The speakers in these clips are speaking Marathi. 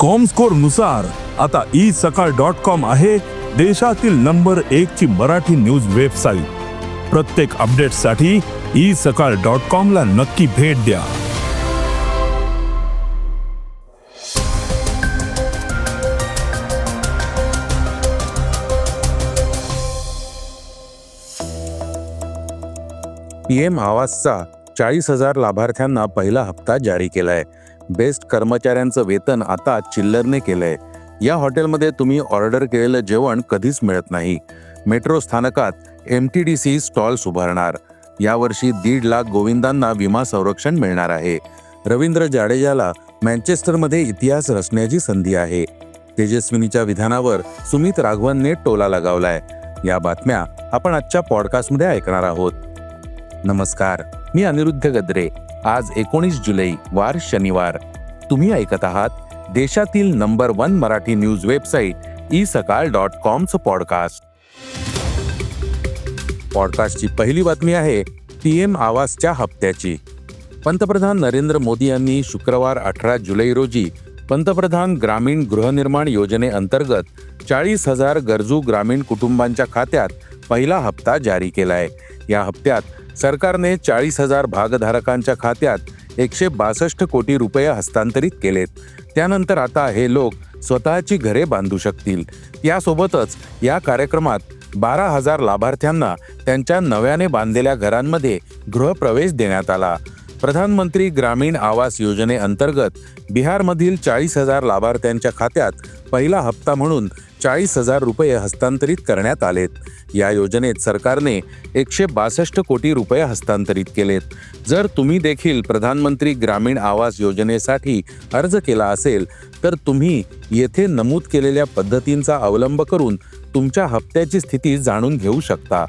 कॉमस्कोरनुसार आता ई सकाळ डॉट कॉम आहे देशातील नंबर एक ची मराठी न्यूज वेबसाईट प्रत्येक अपडेटसाठी ई सकाळ डॉट कॉम ला नक्की भेट द्या. पीएम आवासचा चाळीस हजार लाभार्थ्यांना पहिला हप्ता जारी केलाय. बेस्ट कर्मचाऱ्यांचं वेतन आता चिल्लरने केलंय. या हॉटेलमध्ये तुम्ही ऑर्डर केलेलं जेवण कधीच मिळत नाही. मेट्रो स्थानकात M T D C stalls उभारणार यावर्षी दीड लाख गोविंदांना विमा संरक्षण मिळणार आहे. रवींद्र जाडेजाला मँचेस्टरमध्ये इतिहास रचण्याची संधी आहे. तेजस्विनीच्या विधानावर सुमित राघवनने टोला लगावलाय. या बातम्या आपण आजच्या पॉडकास्टमध्ये ऐकणार आहोत. नमस्कार मी अनिरुद्ध गद्रे. आज एकोणीस जुलै वार शनिवार. तुम्ही ऐकत आहात देशातील number one Marathi news website e Sakal dot कॉमचं podcast. पॉडकास्टची पहिली बातमी आहे पीएम आवासच्या हप्त्याची. पंतप्रधान नरेंद्र मोदी यांनी शुक्रवार अठरा जुलै रोजी पंतप्रधान ग्रामीण गृहनिर्माण योजनेअंतर्गत चाळीस हजार गरजू ग्रामीण कुटुंबांच्या खात्यात पहिला हप्ता जारी केलाय. या हप्त्यात सरकारने चाळीस हजार भागधारकांच्या खात्यात एकशे बासष्ट कोटी रुपये हस्तांतरित केलेत. त्यानंतर आता हे लोक स्वतःची घरे बांधू शकतील. यासोबतच या कार्यक्रमात बारा हजार लाभार्थ्यांना त्यांच्या नव्याने बांधलेल्या घरांमध्ये गृहप्रवेश देण्यात आला. प्रधानमंत्री ग्रामीण आवास योजनेअंतर्गत बिहारमधील चाळीस हजार लाभार्थ्यांच्या खात्यात पहिला हप्ता म्हणून चाळीस हजार रुपये हस्तांतरित करण्यात आलेत. या योजनेत सरकारने एकशे बासष्ट कोटी रुपये हस्तांतरित केलेत. जर तुम्ही देखील प्रधानमंत्री ग्रामीण आवास योजनेसाठी अर्ज केला असेल तर तुम्ही येथे नमूद केलेल्या पद्धतींचा अवलंब करून तुमच्या हप्त्याची स्थिती जाणून घेऊ शकता.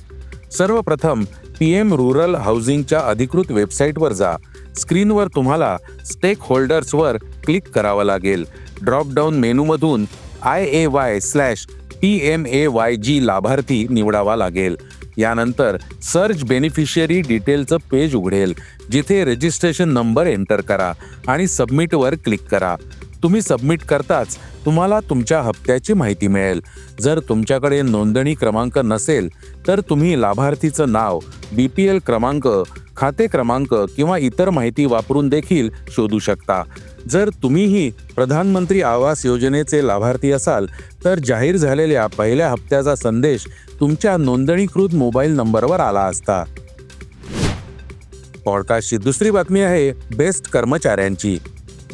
सर्वप्रथम पी एम रुरल हाऊसिंगच्या अधिकृत वेबसाईटवर जा. स्क्रीनवर तुम्हाला स्टेक होल्डर्सवर क्लिक करावं लागेल. ड्रॉपडाऊन मेनूमधून I A Y slash P M A Y G लाभार्थी निवडावा लागेल. यानंतर सर्च बेनिफिशियरी डिटेलचं पेज उघडेल. जिथे रजिस्ट्रेशन नंबर एंटर करा आणि सबमिटवर क्लिक करा. तुम्ही सबमिट करताच तुम्हाला तुमच्या हप्त्याची माहिती मिळेल. जर तुमच्याकडे नोंदणी क्रमांक नसेल तर तुम्ही लाभार्थीचं नाव बी पी एल क्रमांक खाते क्रमांक किंवा इतर माहिती वापरून देखील शोधू शकता. जर तुम्हीही प्रधानमंत्री आवास योजनेचे लाभार्थी असाल तर जाहीर झालेल्या पहिल्या हप्त्याचा संदेश तुमच्या नोंदणीकृत मोबाईल नंबरवर आला असता. पॉडकास्टची दुसरी बातमी आहे बेस्ट कर्मचाऱ्यांची.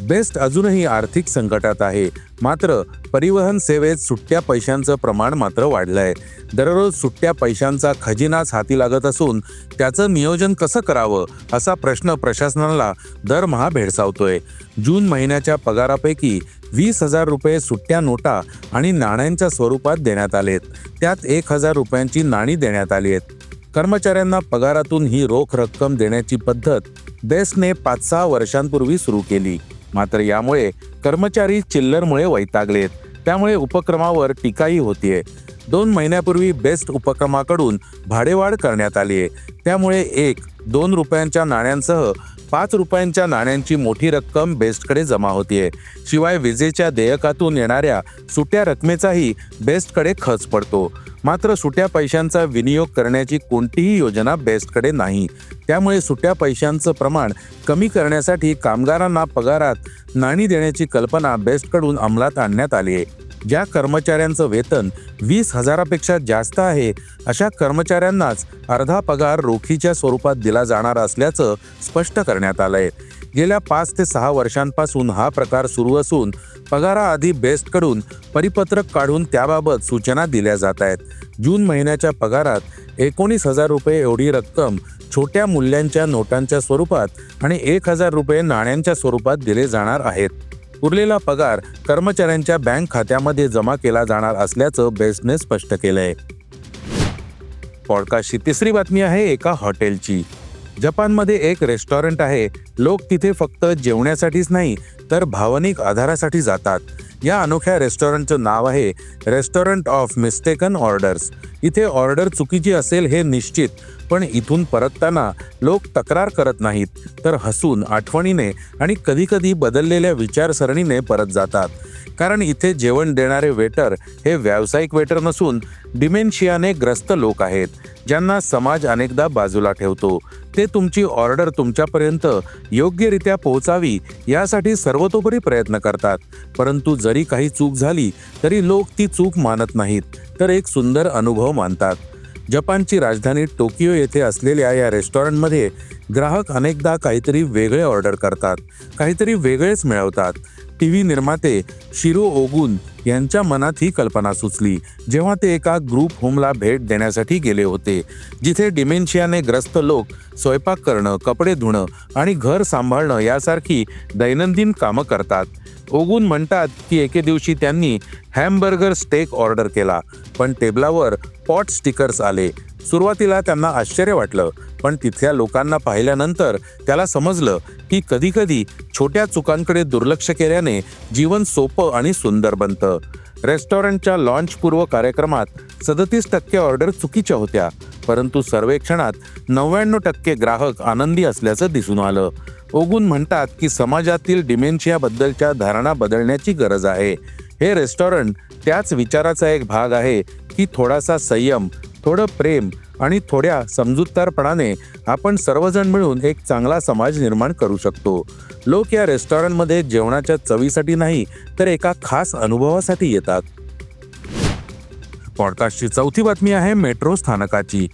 बेस्ट अजूनही आर्थिक संकटात आहे. मात्र परिवहन सेवेत सुट्ट्या पैशांचं प्रमाण मात्र वाढलं आहे दररोज सुट्ट्या पैशांचा खजिनाच हाती लागत असून त्याचं नियोजन कसं करावं असा प्रश्न प्रशासनाला दरमहा भेडसावतोय. जून महिन्याच्या पगारापैकी वीस हजार रुपये सुट्ट्या नोटा आणि नाण्यांच्या स्वरूपात देण्यात आलेत. त्यात एक हजार रुपयांची नाणी देण्यात आली आहेत. कर्मचाऱ्यांना पगारातून ही रोख रक्कम देण्याची पद्धत बेस्टने पाच सहा वर्षांपूर्वी सुरू केली. मात्र यामुळे कर्मचारी चिल्लरमुळे वैतागलेत. त्यामुळे उपक्रमावर टीकाही होतीये. दोन महिन्यापूर्वी बेस्ट उपक्रमाकडून भाडेवाढ करण्यात आली आहे त्यामुळे एक दोन रुपयांच्या नाण्यांसह पाच रुपयांच्या नाण्यांची मोठी रक्कम बेस्टकडे जमा होतीये. शिवाय विजेच्या देयकातून येणाऱ्या सुट्या रकमेचाही बेस्टकडे खर्च पडतो. मात्र सुट्या पैशांचा विनियोग करण्याची कोणतीही योजना बेस्टकडे नाही. त्यामुळे सुट्या पैशांचं प्रमाण कमी करण्यासाठी कामगारांना पगारात नाणी देण्याची कल्पना बेस्टकडून अंमलात आणण्यात आली आहे. ज्या कर्मचाऱ्यांचं वेतन वीस हजारापेक्षा जास्त आहे अशा कर्मचाऱ्यांनाच अर्धा पगार रोखीच्या स्वरूपात दिला जाणार असल्याचं स्पष्ट करण्यात आलंय. गेल्या पाच ते सहा वर्षांपासून हा प्रकार सुरू असून पगाराआधी बेस्टकडून परिपत्रक काढून त्याबाबत सूचना दिल्या जात आहेत. जून महिन्याच्या पगारात एकोणीस हजार रुपये एवढी रक्कम छोट्या मूल्यांच्या नोटांच्या स्वरूपात आणि एक हजार रुपये नाण्यांच्या स्वरूपात दिले जाणार आहेत. उरलेला पगार कर्मचाऱ्यांच्या बँक खात्यामध्ये जमा केला जाणार असल्याचं बेस्टने स्पष्ट केलंय. पॉडकास्टची तिसरी बातमी आहे एका हॉटेलची. जपानमध्ये एक रेस्टॉरंट आहे. लोक तिथे फक्त जेवण्यासाठीच नाही तर भावनिक आधारासाठी जातात. या अनोख्या रेस्टॉरंटचं नाव आहे रेस्टॉरंट ऑफ मिस्टेकन ऑर्डर्स. इथे ऑर्डर चुकीची असेल हे निश्चित पण इथून परतताना लोक तक्रार करत नाहीत तर हसून आठवणीने आणि कधीकधी बदललेल्या विचारसरणीने परत जातात. कारण इथे जेवण देणारे वेटर हे व्यावसायिक वेटर नसून डिमेन्शियाने ग्रस्त लोक आहेत ज्यांना समाज अनेकदा बाजूला ठेवतो. ते तुमची ऑर्डर तुमच्यापर्यंत योग्यरित्या पोहोचावी यासाठी सर्वतोपरी प्रयत्न करतात परंतु जरी काही चूक झाली तरी लोक ती चूक मानत नाहीत तर एक सुंदर अनुभव मानतात. जपानची राजधानी टोकियो येथे असलेल्या या रेस्टॉरंटमध्ये ग्राहक अनेकदा काहीतरी वेगळे ऑर्डर करतात काहीतरी वेगळेच मिळवतात. टी व्ही निर्माते शिरो ओगुन यांच्या मनात ही कल्पना सुचली जेव्हा ते एका ग्रुप होमला भेट देण्यासाठी गेले होते जिथे डिमेन्शियाने ग्रस्त लोक स्वयंपाक करणं कपडे धुणं आणि घर सांभाळणं यासारखी दैनंदिन कामं करतात. ओगून म्हणतात की एके दिवशी त्यांनी हॅमबर्गर स्टेक ऑर्डर केला पण टेबलावर पॉट स्टिकर्स आले. सुरुवातीला त्यांना आश्चर्य वाटलं पण तिथल्या लोकांना पाहिल्यानंतर त्याला समजलं की कधीकधी छोट्या चुकांकडे दुर्लक्ष केल्याने जीवन सोपं आणि सुंदर बनतं. रेस्टॉरंटच्या लॉन्चपूर्व कार्यक्रमात सदतीस टक्के ऑर्डर चुकीच्या होत्या परंतु सर्वेक्षणात नव्याण्णव टक्के ग्राहक आनंदी असल्याचं दिसून आलं. ओगून म्हणतात की समाजातील डिमेन्शियाबद्दलच्या धारणा बदलण्याची गरज आहे. हे रेस्टॉरंट त्याच विचाराचा एक भाग आहे की थोडासा संयम थोडं प्रेम आणि थोड्या समजूतदारपणाने आपण सर्वजण मिळून एक चांगला समाज निर्माण करू शकतो. लोक या रेस्टॉरंटमध्ये जेवणाच्या चवीसाठी नाही तर एका खास अनुभवासाठी येतात. पॉडकास्टची चौथी बातमी आहे मेट्रो स्थानकाची.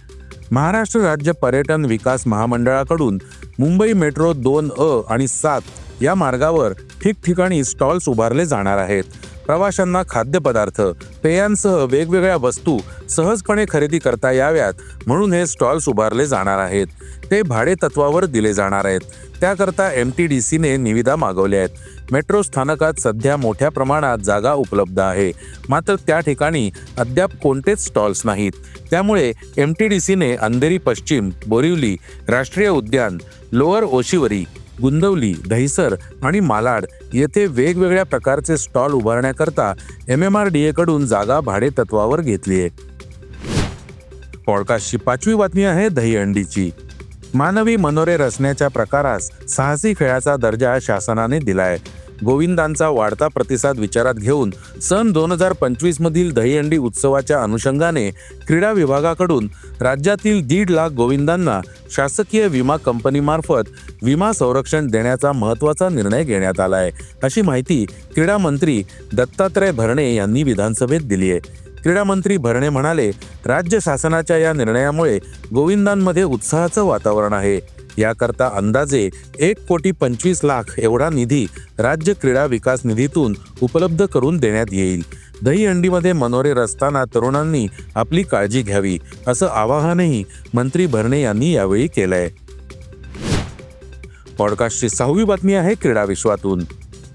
महाराष्ट्र राज्य पर्यटन विकास महामंडळाकडून मुंबई मेट्रो दोन अ आणि सात या मार्गावर ठिकठिकाणी स्टॉल्स उभारले जाणार आहेत. प्रवाशांना खाद्यपदार्थ पेयांसह वेगवेगळ्या वस्तू सहजपणे खरेदी करता याव्यात म्हणून हे स्टॉल्स उभारले जाणार आहेत. ते भाडे तत्वावर दिले जाणार आहेत. त्याकरता एम टी डी सीने निविदा मागवल्या आहेत. मेट्रो स्थानकात सध्या मोठ्या प्रमाणात जागा उपलब्ध आहे. मात्र त्या ठिकाणी अद्याप कोणतेच स्टॉल्स नाहीत. त्यामुळे एम टी डी सीने अंधेरी पश्चिम बोरिवली राष्ट्रीय उद्यान लोअर ओशिवरी गुंदवली दहिसर आणि मालाड येथे वेगवेगळ्या प्रकारचे स्टॉल उभारण्याकरता एम एम आर डी एकडून जागा भाडे तत्वावर घेतली आहे. पॉडकास्टची पाचवी बातमी आहे दहीहंडीची. मानवी मनोरे रचण्याच्या प्रकारास साहसी खेळाचा दर्जा शासनाने दिलाय. गोविंदांचा वाढता प्रतिसाद विचारात घेऊन सन दोन हजार पंचवीस मधील दहीहंडी उत्सवाच्या अनुषंगाने क्रीडा विभागाकडून राज्यातील दीड लाख गोविंदांना शासकीय विमा कंपनीमार्फत विमा संरक्षण देण्याचा महत्त्वाचा निर्णय घेण्यात आला आहे अशी माहिती क्रीडा मंत्री दत्तात्रय भरणे यांनी विधानसभेत दिली आहे क्रीडा मंत्री भरणे म्हणाले राज्य शासनाच्या या निर्णयामुळे गोविंदांमध्ये उत्साहाचं वातावरण आहे. याकरता अंदाजे एक कोटी पंचवीस लाख एवढा निधी राज्य क्रीडा विकास निधीतून उपलब्ध करून देण्यात येईल. दहीहंडीमध्ये मनोरे रचताना तरुणांनी आपली काळजी घ्यावी असं आवाहनही मंत्री भरणे यांनी यावेळी केलंय. पॉडकास्टची सहावी बातमी आहे क्रीडा विश्वातून.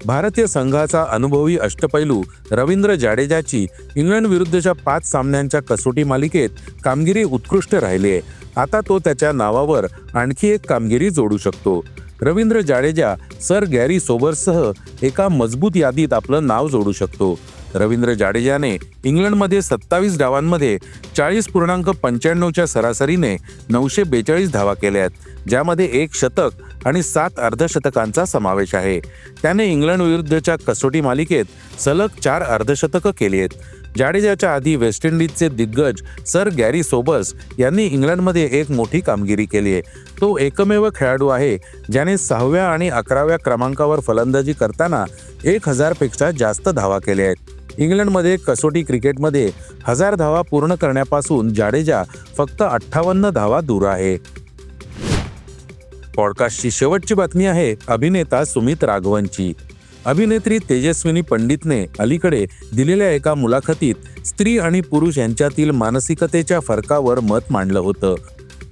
भारतीय संघाचा अनुभवी अष्टपैलू रवींद्र जाडेजाची इंग्लंड विरुद्धच्या पाच सामन्यांच्या कसोटी मालिकेत कामगिरी उत्कृष्ट राहिली आहे. आता तो त्याच्या नावावर आणखी एक कामगिरी जोडू शकतो. रवींद्र जाडेजा सर गॅरी सोबर्ससह एका मजबूत यादीत आपलं नाव जोडू शकतो. रवींद्र जाडेजाने इंग्लंडमध्ये सत्तावीस डावांमध्ये चाळीस पूर्णांक पंच्याण्णवच्या सरासरीने नऊशे बेचाळीस धावा केल्या आहेत ज्यामध्ये एक शतक आणि सात अर्धशतकांचा समावेश आहे. त्याने इंग्लंड विरुद्धच्या कसोटी मालिकेत सलग चार अर्धशतकं केली आहेत. जाडेजाच्या आधी वेस्ट इंडिजचे दिग्गज सर गॅरी सोबर्स यांनी इंग्लंडमध्ये एक मोठी कामगिरी केली आहे. तो एकमेव खेळाडू आहे ज्याने सहाव्या आणि अकराव्या क्रमांकावर फलंदाजी करताना एक हजारपेक्षा जास्त धावा केल्या आहेत. इंग्लंडमध्ये कसोटी क्रिकेटमध्ये हजार धावा पूर्ण करण्यापासून जाडेजा फक्त अठ्ठावन्न धावा दूर आहे. पॉडकास्टची शेवटची बातमी आहे अभिनेता सुमित राघवनची. अभिनेत्री तेजस्विनी पंडितने अलीकडे दिलेल्या एका मुलाखतीत स्त्री आणि पुरुष यांच्यातील मानसिकतेच्या फरकावर मत मांडलं होतं.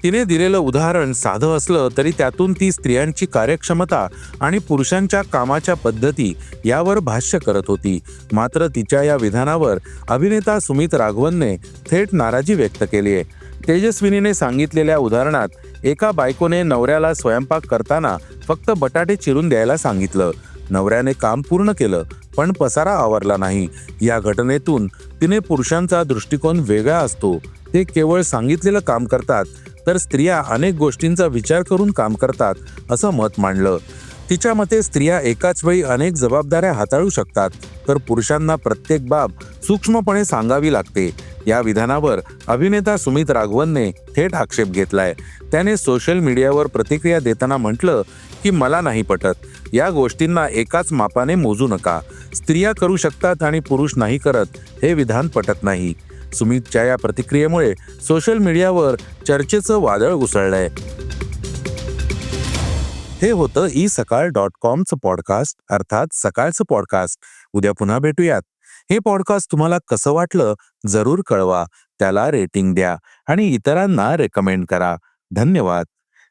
तिने दिलेलं उदाहरण साधं असलं तरी त्यातून ती स्त्रियांची कार्यक्षमता आणि पुरुषांच्या कामाच्या पद्धती यावर भाष्य करत होती. मात्र तिच्या या विधानावर अभिनेता सुमित राघवनने थेट नाराजी व्यक्त केली आहे. तेजस्विनीने सांगितलेल्या उदाहरणात एका बायकोने नवऱ्याला स्वयंपाक करताना फक्त बटाटे चिरून द्यायला सांगितलं. नवऱ्याने काम पूर्ण केलं पण पसारा आवरला नाही. या घटनेतून तिने पुरुषांचा दृष्टिकोन वेगळा असतो. ते केवळ सांगितलेलं काम करतात तर स्त्रिया अनेक गोष्टींचा विचार करून काम करतात असं मत मांडलं. तिच्या मते स्त्रिया एकाच वेळी अनेक जबाबदाऱ्या हाताळू शकतात तर पुरुषांना प्रत्येक बाब सूक्ष्मपणे सांगावी लागते. या विधानावर अभिनेता सुमित राघवनने थेट आक्षेप घेतलाय. त्याने सोशल मीडियावर प्रतिक्रिया देताना म्हटलं की मला नाही पटत. या गोष्टींना एकाच मापाने मोजू नका. स्त्रिया करू शकतात आणि पुरुष नाही करत हे विधान पटत नाही. सुमितच्या या प्रतिक्रियेमुळे सोशल मीडियावर चर्चेचं वादळ उसळलंय. हे होतं ई सकाळ डॉट कॉमचं पॉडकास्ट अर्थात सकाळचं पॉडकास्ट उद्या पुन्हा भेटूयात. हे पॉडकास्ट तुम्हाला कसं वाटलं जरूर कळवा. त्याला रेटिंग द्या आणि इतरांना रेकमेंड करा. धन्यवाद.